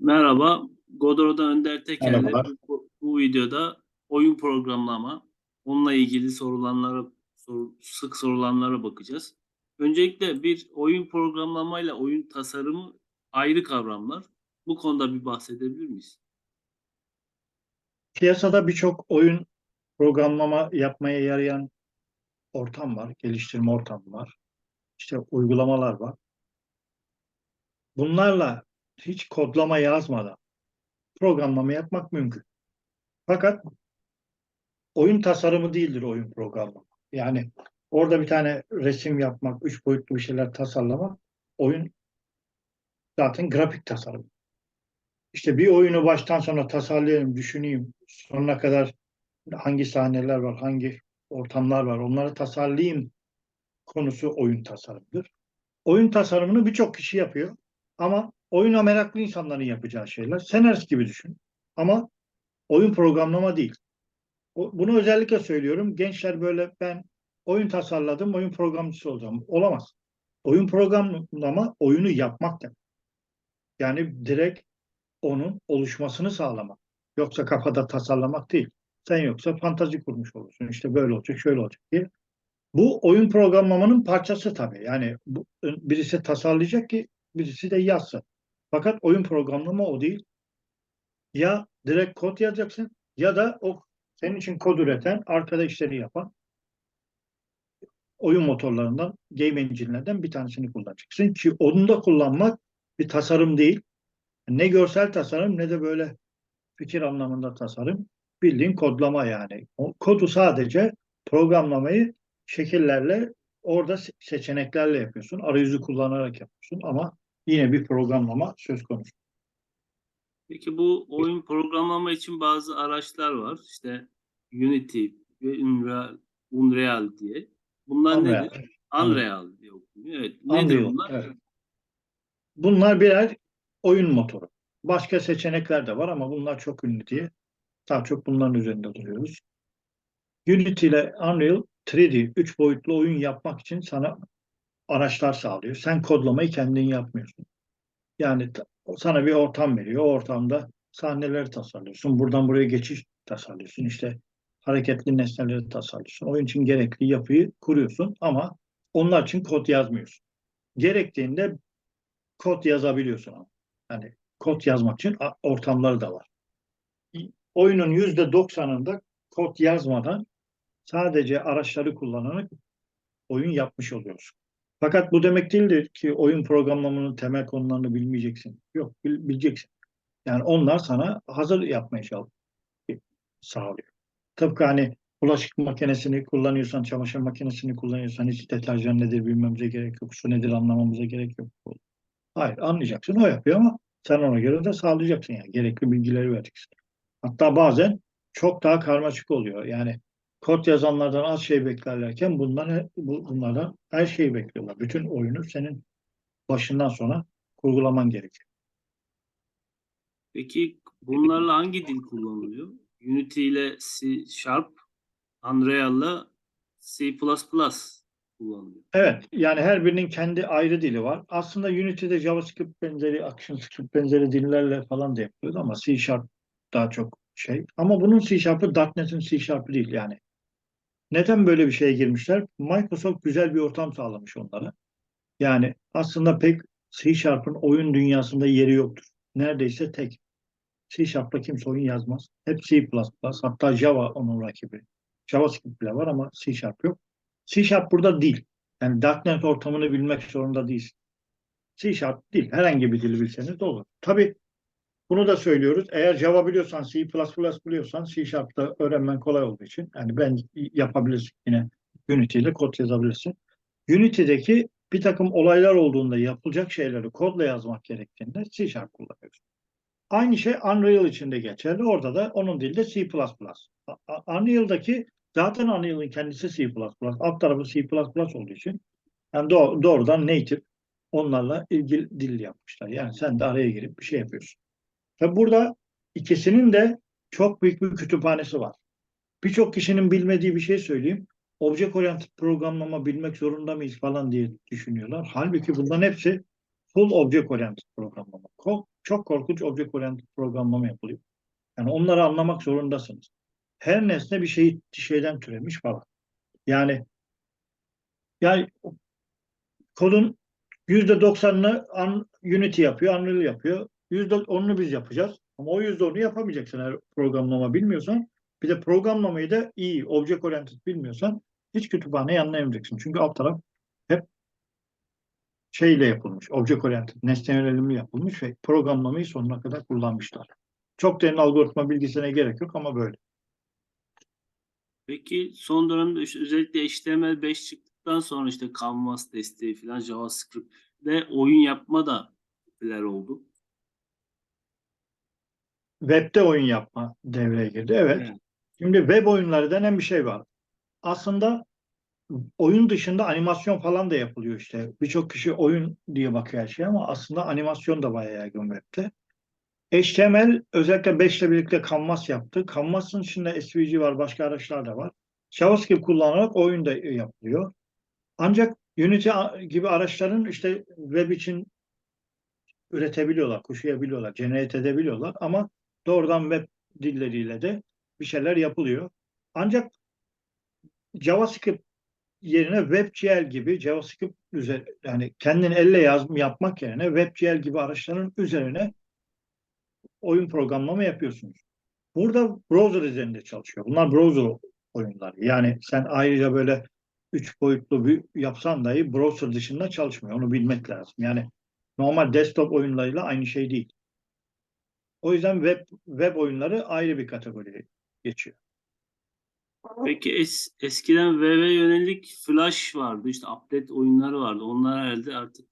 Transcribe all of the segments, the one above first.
Merhaba, Godoro'da Önder Teker'le bu, bu videoda oyun programlama, onunla ilgili sorulanlara, soru- sık sorulanlara bakacağız. Öncelikle bir oyun programlamayla oyun tasarımı ayrı kavramlar. Bu konuda bir bahsedebilir miyiz? Piyasada birçok oyun programlama yapmaya yarayan ortam var, geliştirme ortamı var. İşte uygulamalar var. Bunlarla hiç kodlama yazmadan programlama yapmak mümkün. Fakat oyun tasarımı değildir oyun programlama. Yani orada bir tane resim yapmak, üç boyutlu bir şeyler tasarlamak, oyun zaten grafik tasarım. İşte bir oyunu baştan sona tasarlayayım, düşüneyim, sonuna kadar hangi sahneler var, hangi ortamlar var, onları tasarlayayım konusu oyun tasarımıdır. Oyun tasarımını birçok kişi yapıyor ama oyuna meraklı insanların yapacağı şeyler. Senarist gibi düşün ama oyun programlama değil. Bunu özellikle söylüyorum. Gençler böyle ben oyun tasarladım, oyun programcısı olacağım. Olamaz. Oyun programlama oyunu yapmak demek. Yani direkt onun oluşmasını sağlamak. Yoksa kafada tasarlamak değil. Sen yoksa fantazi kurmuş olursun. İşte böyle olacak, şöyle olacak diye. Bu oyun programlamanın parçası tabii. Yani bu, birisi tasarlayacak ki birisi de yazsın. Fakat oyun programlama o değil. Ya direkt kod yazacaksın ya da o senin için kod üreten, arkada işleri yapan oyun motorlarından, game engine'lerden bir tanesini kullanacaksın. Ki onu da kullanmak bir tasarım değil. Ne görsel tasarım ne de böyle fikir anlamında tasarım. Bildiğin kodlama yani. O kodu sadece programlamayı şekillerle orada se- seçeneklerle yapıyorsun. Arayüzü kullanarak yapıyorsun ama yine bir programlama söz konusu. Peki bu oyun programlama için bazı araçlar var. İşte Unity ve Unreal, Unreal diye. Bunlar Unreal. nedir? Unreal diye okunuyor. Evet. Nedir Unreal, bunlar? evet. Bunlar birer oyun motoru. Başka seçenekler de var ama bunlar çok ünlü diye daha çok bunların üzerinde duruyoruz. Unity ile Unreal 3D, 3 boyutlu oyun yapmak için sana araçlar sağlıyor. Sen kodlamayı kendin yapmıyorsun. Yani sana bir ortam veriyor. O ortamda sahneleri tasarlıyorsun. Buradan buraya geçiş tasarlıyorsun. İşte hareketli nesneleri tasarlıyorsun. Oyun için gerekli yapıyı kuruyorsun ama onlar için kod yazmıyorsun. Gerektiğinde kod yazabiliyorsun ama. Yani kod yazmak için ortamları da var. Oyunun yüzde doksanında kod yazmadan sadece araçları kullanarak oyun yapmış oluyorsun. Fakat bu demek değildir ki oyun programlamanın temel konularını bilmeyeceksin. Yok, bil- bileceksin. Yani onlar sana hazır yapmaya çalış- sağlıyor. Tıpkı hani bulaşık makinesini kullanıyorsan, çamaşır makinesini kullanıyorsan hiç deterjan nedir bilmemize gerek yok, su nedir anlamamıza gerek yok. Hayır, anlayacaksın, o yapıyor ama sen ona göre de sağlayacaksın yani. Gerekli bilgileri vereceksin. Hatta bazen çok daha karmaşık oluyor. Yani kod yazanlardan az şey beklerlerken bundan, bu- bunlardan her şeyi bekliyorlar. Bütün oyunu senin başından sona kurgulaman gerekiyor. Peki bunlarla hangi dil kullanılıyor? Unity ile C Sharp, Unreal'la C++ kullanılıyor. Evet, yani her birinin kendi ayrı dili var. Aslında Unity'de JavaScript benzeri, ActionScript benzeri dillerle falan da yapıyordu ama C Sharp daha çok şey. Ama bunun C Sharp'ı .NET'in C Sharp'ı değil yani. Neden böyle bir şeye girmişler? Microsoft güzel bir ortam sağlamış onlara. Yani aslında pek C Sharp'ın oyun dünyasında yeri yoktur. Neredeyse tek. C Sharp'la kimse oyun yazmaz. Hep C++, hatta Java onun rakibi. JavaScript bile var ama C Sharp yok. C Sharp burada değil. Yani .NET ortamını bilmek zorunda değilsin. C Sharp değil. Herhangi bir dili bilseniz de olur. Tabii bunu da söylüyoruz. Eğer Java biliyorsan, C++ biliyorsan C Sharp'ta öğrenmen kolay olduğu için yani ben yapabilirsin yine Unity ile kod yazabilirsin. Unity'deki bir takım olaylar olduğunda yapılacak şeyleri kodla yazmak gerektiğinde C Sharp kullanıyorsun. Aynı şey Unreal için de geçerli. Orada da onun dili de C++. Unreal'daki zaten Unreal'ın kendisi C++. Alt tarafı C++ olduğu için yani doğ- doğrudan native onlarla ilgili dil yapmışlar. Yani sen de araya girip bir şey yapıyorsun. Ve burada ikisinin de çok büyük bir kütüphanesi var. Birçok kişinin bilmediği bir şey söyleyeyim. Object oriented programlama bilmek zorunda mıyız falan diye düşünüyorlar. Halbuki bunların hepsi full object oriented programlama. Çok korkunç object oriented programlama yapılıyor. Yani onları anlamak zorundasınız. Her nesne bir şey şeyden türemiş falan. Yani yani kodun %90'ını Un- Unity yapıyor, Unreal yapıyor. %10'unu biz yapacağız. Ama o %10'u yapamayacaksın eğer programlama bilmiyorsan. Bir de programlamayı da iyi, object oriented bilmiyorsan hiç kütüphaneyi anlayamayacaksın. Çünkü alt taraf hep şeyle yapılmış, object oriented, nesne yönelimli yapılmış ve programlamayı sonuna kadar kullanmışlar. Çok derin algoritma bilgisine gerek yok ama böyle. Peki son dönemde özellikle HTML5 çıktıktan sonra işte Canvas desteği falan JavaScript'de oyun yapma da popüler oldu. Web'de oyun yapma devreye girdi. Evet. Evet. Şimdi web oyunları denen bir şey var. Aslında oyun dışında animasyon falan da yapılıyor işte. Birçok kişi oyun diye bakıyor her şeye ama aslında animasyon da bayağı yaygın web'de. HTML özellikle 5 ile birlikte Canvas yaptı. Canvas'ın içinde SVG var, başka araçlar da var. JavaScript kullanarak oyun da yapılıyor. Ancak Unity gibi araçların işte web için üretebiliyorlar, kuşayabiliyorlar, generate edebiliyorlar ama doğrudan web dilleriyle de bir şeyler yapılıyor. Ancak JavaScript yerine WebGL gibi JavaScript üzerine yani kendin elle yazım yapmak yerine WebGL gibi araçların üzerine oyun programlama yapıyorsunuz. Burada browser üzerinde çalışıyor. Bunlar browser oyunları. Yani sen ayrıca böyle üç boyutlu bir yapsan dahi browser dışında çalışmıyor. Onu bilmek lazım. Yani normal desktop oyunlarıyla aynı şey değil. O yüzden web web oyunları ayrı bir kategoriye geçiyor. Peki es, eskiden web'e yönelik Flash vardı. işte update oyunları vardı. Onlar herhalde artık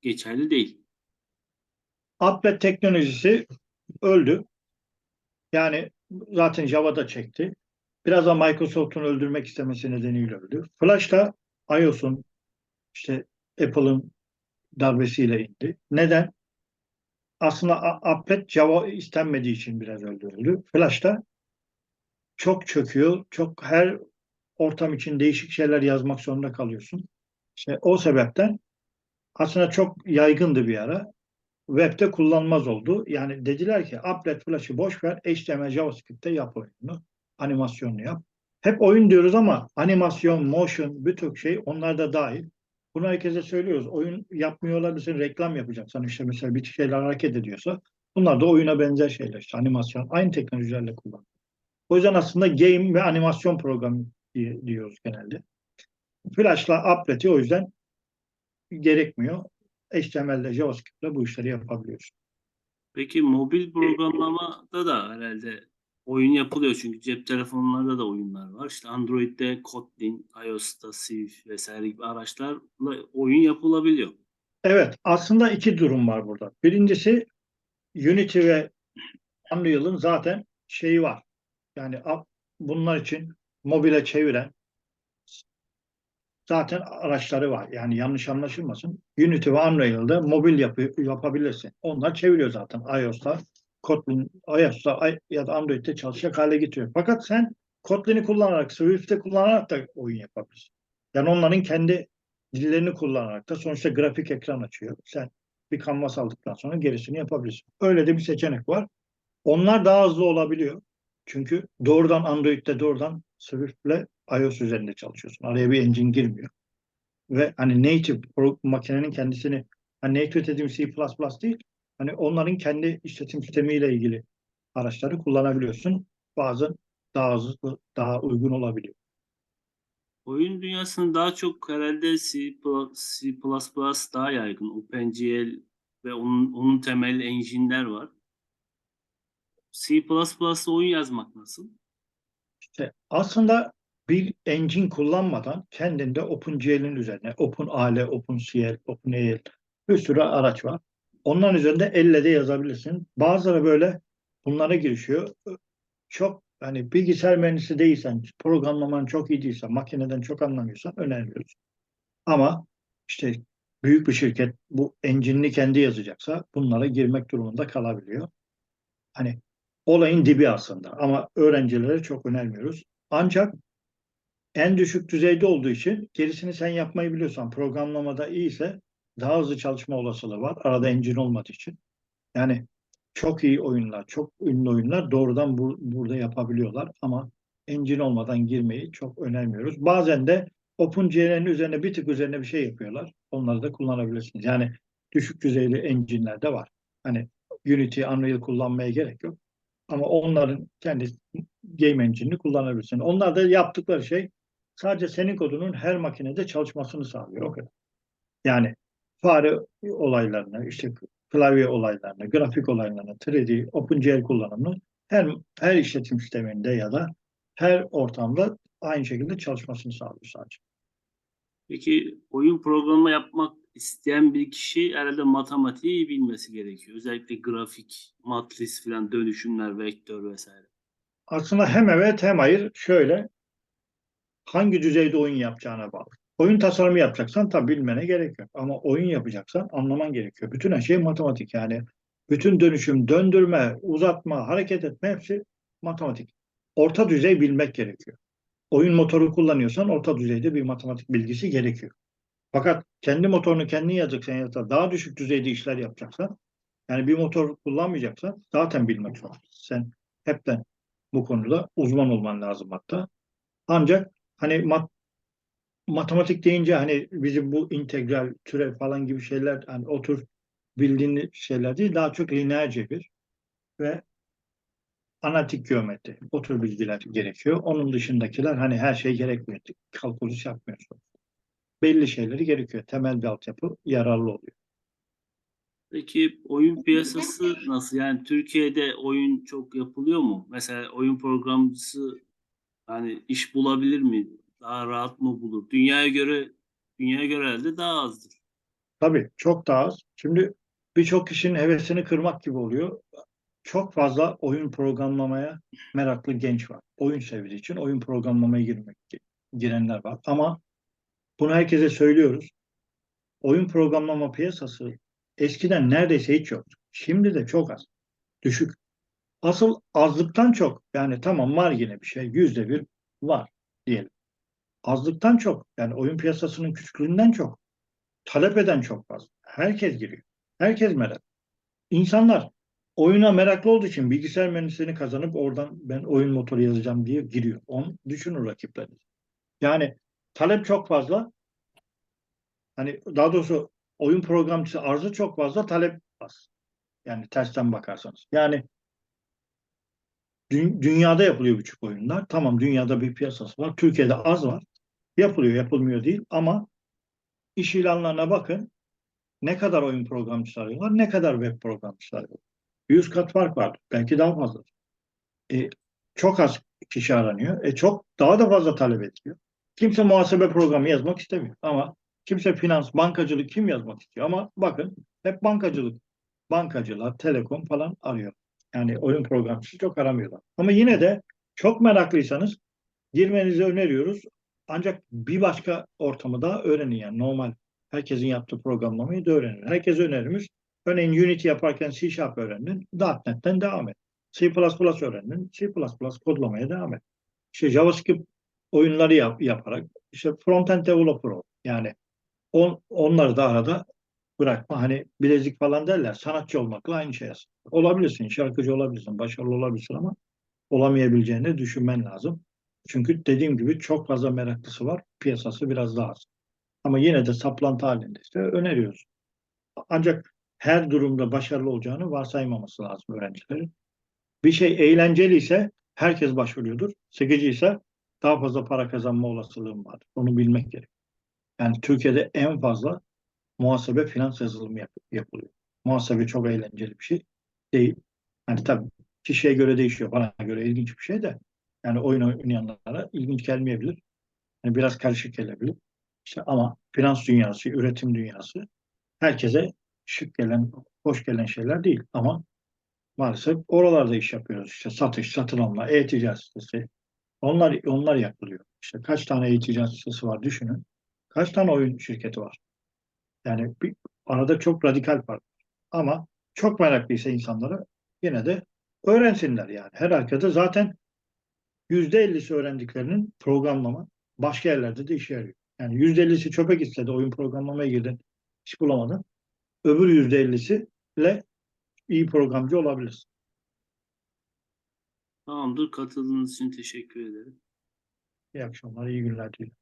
geçerli değil. Applet teknolojisi öldü. Yani zaten Java'da çekti. Biraz da Microsoft'un öldürmek istemesi nedeniyle öldü. Flash da iOS'un işte Apple'ın darbesiyle indi. Neden? Aslında Applet Java istenmediği için biraz öldürüldü. Flash'ta çok çöküyor. Çok her ortam için değişik şeyler yazmak zorunda kalıyorsun. İşte o sebepten aslında çok yaygındı bir ara. Web'de kullanmaz oldu. Yani dediler ki Applet Flash'ı boş ver. HTML, JavaScript'te yap oyunu. Animasyonunu yap. Hep oyun diyoruz ama animasyon, motion, birçok şey onlar da dahil. Bunu herkese söylüyoruz. Oyun yapmıyor olabilirsin, reklam yapacaksan işte mesela bir şeyler hareket ediyorsa bunlar da oyuna benzer şeyler. İşte animasyon, aynı teknolojilerle kullanılıyor. O yüzden aslında game ve animasyon programı diye, diyoruz genelde. Flash'la Applet'i o yüzden gerekmiyor. HTML'de, JavaScript'le bu işleri yapabiliyoruz. Peki mobil programlamada da herhalde oyun yapılıyor çünkü cep telefonlarında da oyunlar var. İşte Android'de Kotlin, iOS'ta Swift vesaire gibi araçlarla oyun yapılabiliyor. Evet, aslında iki durum var burada. Birincisi Unity ve Unreal'ın zaten şeyi var. Yani bunlar için mobile çeviren zaten araçları var. Yani yanlış anlaşılmasın. Unity ve Unreal'da mobil yapı, yapabilirsin. Onlar çeviriyor zaten iOS'ta. Kotlin iOS'ta ya da Android'de çalışacak hale getiriyor. Fakat sen Kotlin'i kullanarak, Swift'i kullanarak da oyun yapabilirsin. Yani onların kendi dillerini kullanarak da sonuçta grafik ekran açıyor. Sen bir kanvas aldıktan sonra gerisini yapabilirsin. Öyle de bir seçenek var. Onlar daha hızlı olabiliyor. Çünkü doğrudan Android'de doğrudan Swift'le iOS üzerinde çalışıyorsun. Araya bir engine girmiyor. Ve hani native makinenin kendisini hani native dediğim C++ değil. Hani onların kendi işletim sistemiyle ilgili araçları kullanabiliyorsun. Bazen daha hızlı, daha uygun olabiliyor. Oyun dünyasında daha çok herhalde C++, C++ daha yaygın. OpenGL ve onun, onun temel engine'ler var. C++'da oyun yazmak nasıl? İşte aslında bir engine kullanmadan kendinde OpenGL'in üzerine OpenAL, OpenCL, OpenAL bir sürü araç var. Onların üzerinde elle de yazabilirsin. Bazıları böyle bunlara girişiyor. Çok hani bilgisayar mühendisi değilsen, programlaman çok iyi değilsen, makineden çok anlamıyorsan önermiyoruz. Ama işte büyük bir şirket bu engine'ini kendi yazacaksa bunlara girmek durumunda kalabiliyor. Hani olayın dibi aslında ama öğrencilere çok önermiyoruz. Ancak en düşük düzeyde olduğu için gerisini sen yapmayı biliyorsan, programlamada iyiyse daha hızlı çalışma olasılığı var. Arada engine olmadığı için. Yani çok iyi oyunlar, çok ünlü oyunlar doğrudan bu, burada yapabiliyorlar ama engine olmadan girmeyi çok önermiyoruz. Bazen de OpenGL'nin üzerine bir tık üzerine bir şey yapıyorlar. Onları da kullanabilirsiniz. Yani düşük düzeyli engine'ler de var. Hani Unity, Unreal kullanmaya gerek yok. Ama onların kendi game engine'ini kullanabilirsin. Onlar da yaptıkları şey sadece senin kodunun her makinede çalışmasını sağlıyor. O kadar. Yani fare olaylarını, işte klavye olaylarını, grafik olaylarını, 3D, OpenGL kullanımını her, her işletim sisteminde ya da her ortamda aynı şekilde çalışmasını sağlıyor sadece. Peki oyun programı yapmak isteyen bir kişi herhalde matematiği bilmesi gerekiyor. Özellikle grafik, matris falan dönüşümler, vektör vesaire. Aslında hem evet hem hayır. Şöyle hangi düzeyde oyun yapacağına bağlı. Oyun tasarımı yapacaksan tabii bilmene gerek yok. Ama oyun yapacaksan anlaman gerekiyor. Bütün her şey matematik yani. Bütün dönüşüm, döndürme, uzatma, hareket etme hepsi matematik. Orta düzey bilmek gerekiyor. Oyun motoru kullanıyorsan orta düzeyde bir matematik bilgisi gerekiyor. Fakat kendi motorunu kendin yazacaksan ya da daha düşük düzeyde işler yapacaksan yani bir motor kullanmayacaksan zaten bilmek zorundasın. Sen hepten bu konuda uzman olman lazım hatta. Ancak hani mat, matematik deyince hani bizim bu integral, türev falan gibi şeyler hani o tür bildiğin şeyler değil daha çok lineer cebir ve analitik geometri. O tür bilgiler gerekiyor. Onun dışındakiler hani her şey gerekmiyor. Kalkulüs yapmıyorsun. Belli şeyleri gerekiyor. Temel bir altyapı yararlı oluyor. Peki oyun piyasası nasıl? Yani Türkiye'de oyun çok yapılıyor mu? Mesela oyun programcısı hani iş bulabilir mi? Daha rahat mı bulur? Dünyaya göre dünyaya göre herhalde daha azdır. Tabii çok daha az. Şimdi birçok kişinin hevesini kırmak gibi oluyor. Çok fazla oyun programlamaya meraklı genç var. Oyun sevdiği için oyun programlamaya girmek girenler var. Ama bunu herkese söylüyoruz. Oyun programlama piyasası eskiden neredeyse hiç yoktu. Şimdi de çok az. Düşük. Asıl azlıktan çok yani tamam var yine bir şey. Yüzde bir var diyelim. Azlıktan çok yani oyun piyasasının küçüklüğünden çok. Talep eden çok fazla. Herkes giriyor. Herkes merak. İnsanlar oyuna meraklı olduğu için bilgisayar mühendisliğini kazanıp oradan ben oyun motoru yazacağım diye giriyor. Onu düşünün rakipleriniz. Yani talep çok fazla. Hani daha doğrusu oyun programcısı arzı çok fazla, talep az. Yani tersten bakarsanız. Yani dü- dünyada yapılıyor birçok oyunlar. Tamam dünyada bir piyasası var. Türkiye'de az var. Yapılıyor, yapılmıyor değil ama iş ilanlarına bakın. Ne kadar oyun programcısı arıyorlar, ne kadar web programcısı arıyorlar. 100 kat fark var. Belki daha fazla. E, çok az kişi aranıyor. E, çok daha da fazla talep ediliyor. Kimse muhasebe programı yazmak istemiyor. Ama kimse finans, bankacılık kim yazmak istiyor? Ama bakın hep bankacılık. Bankacılar, telekom falan arıyor. Yani oyun programcısı çok aramıyorlar. Ama yine de çok meraklıysanız girmenizi öneriyoruz. Ancak bir başka ortamı da öğrenin yani normal. Herkesin yaptığı programlamayı da öğrenin. Herkes önerimiz. Örneğin Unity yaparken C Sharp öğrenin. .NET'ten devam et. C++ öğrenin. C++ kodlamaya devam et. İşte JavaScript oyunları yap, yaparak işte front-end developer ol. Yani on, onları da arada bırakma. Hani bilezik falan derler. Sanatçı olmakla aynı şey aslında. Olabilirsin, şarkıcı olabilirsin, başarılı olabilirsin ama olamayabileceğini düşünmen lazım. Çünkü dediğim gibi çok fazla meraklısı var. Piyasası biraz daha az. Ama yine de saplantı halinde işte öneriyoruz. Ancak her durumda başarılı olacağını varsaymaması lazım öğrencilerin. Bir şey eğlenceli ise herkes başvuruyordur. Sıkıcı daha fazla para kazanma olasılığım var. Onu bilmek gerek. Yani Türkiye'de en fazla muhasebe finans yazılımı yap- yapılıyor. Muhasebe çok eğlenceli bir şey değil. Hani tabii kişiye göre değişiyor. Bana göre ilginç bir şey de. Yani oyun oynayanlara ilginç gelmeyebilir. Yani biraz karışık gelebilir. İşte ama finans dünyası, üretim dünyası herkese şık gelen, hoş gelen şeyler değil. Ama maalesef oralarda iş yapıyoruz. İşte satış, satın alma, e-ticaret sitesi. Onlar, onlar yapılıyor. İşte kaç tane e-ticaret sitesi var düşünün. Kaç tane oyun şirketi var? Yani bir, arada çok radikal fark var. Ama çok meraklıysa insanlara yine de öğrensinler yani. Her arkada zaten yüzde ellisi öğrendiklerinin programlama başka yerlerde de işe yarıyor. Yani yüzde ellisi çöpe gitse de oyun programlamaya girdin, iş bulamadın. Öbür yüzde ellisiyle iyi programcı olabilirsin. Tamamdır. Katıldığınız için teşekkür ederim. İyi akşamlar, iyi günler dilerim.